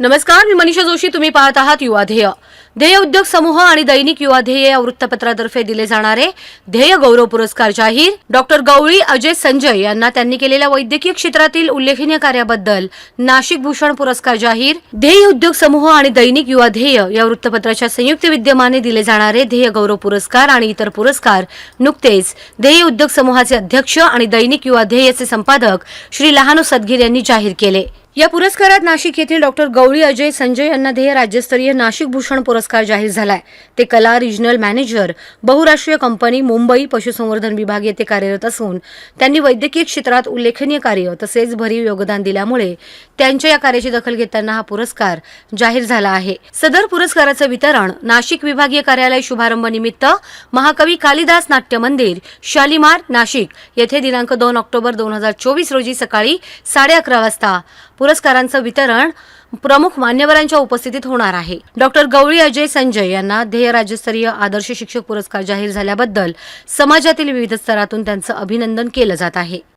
नमस्कार मी मनीषा जोशी. तुम्ही पाहत आहात युवा ध्येय. ध्येय उद्योग समूह आणि दैनिक युवा ध्येय या वृत्तपत्रातर्फे दिले जाणारे ध्येय गौरव पुरस्कार जाहीर. डॉक्टर गवळी अजय संजय यांना त्यांनी केलेल्या वैद्यकीय क्षेत्रातील उल्लेखनीय कार्याबद्दल नाशिक भूषण पुरस्कार जाहीर. ध्येय उद्योग समूह आणि दैनिक युवा ध्येय या वृत्तपत्राच्या संयुक्त विद्यमाने दिले जाणारे ध्येय गौरव पुरस्कार आणि इतर पुरस्कार नुकतेच ध्येय उद्योग समूहाचे अध्यक्ष आणि दैनिक युवा ध्येयचे संपादक श्री लहानू सदगीर यांनी जाहीर केले. या पुरस्कारात नाशिक येथील डॉक्टर गवळी अजय संजय यांना ध्येय राज्यस्तरीय नाशिक भूषण पुरस्कार जाहीर झालाय. ते कला रिजनल मॅनेजर बहुराष्ट्रीय कंपनी मुंबई पशुसंवर्धन विभाग येथे कार्यरत असून त्यांनी वैद्यकीय क्षेत्रात उल्लेखनीय कार्य तसेच भरीव योगदान दिल्यामुळे त्यांच्या या कार्याची दखल घेताना हा पुरस्कार जाहीर झाला आहे. सदर पुरस्काराचं वितरण नाशिक विभागीय कार्यालय शुभारंभ निमित्त महाकवी कालिदास नाट्य मंदिर शालिमार नाशिक येथे दिनांक दोन ऑक्टोबर दोन हजार चोवीस रोजी सकाळी साडे अकरा वाजता पुरस्कारांचं वितरण प्रमुख मान्यवरांच्या उपस्थितीत होणार आहे. डॉक्टर गवळी अजय संजय यांना ध्येय राज्यस्तरीय आदर्श शिक्षक पुरस्कार जाहीर झाल्याबद्दल समाजातील विविध स्तरातून त्यांचं अभिनंदन केलं जात आहे.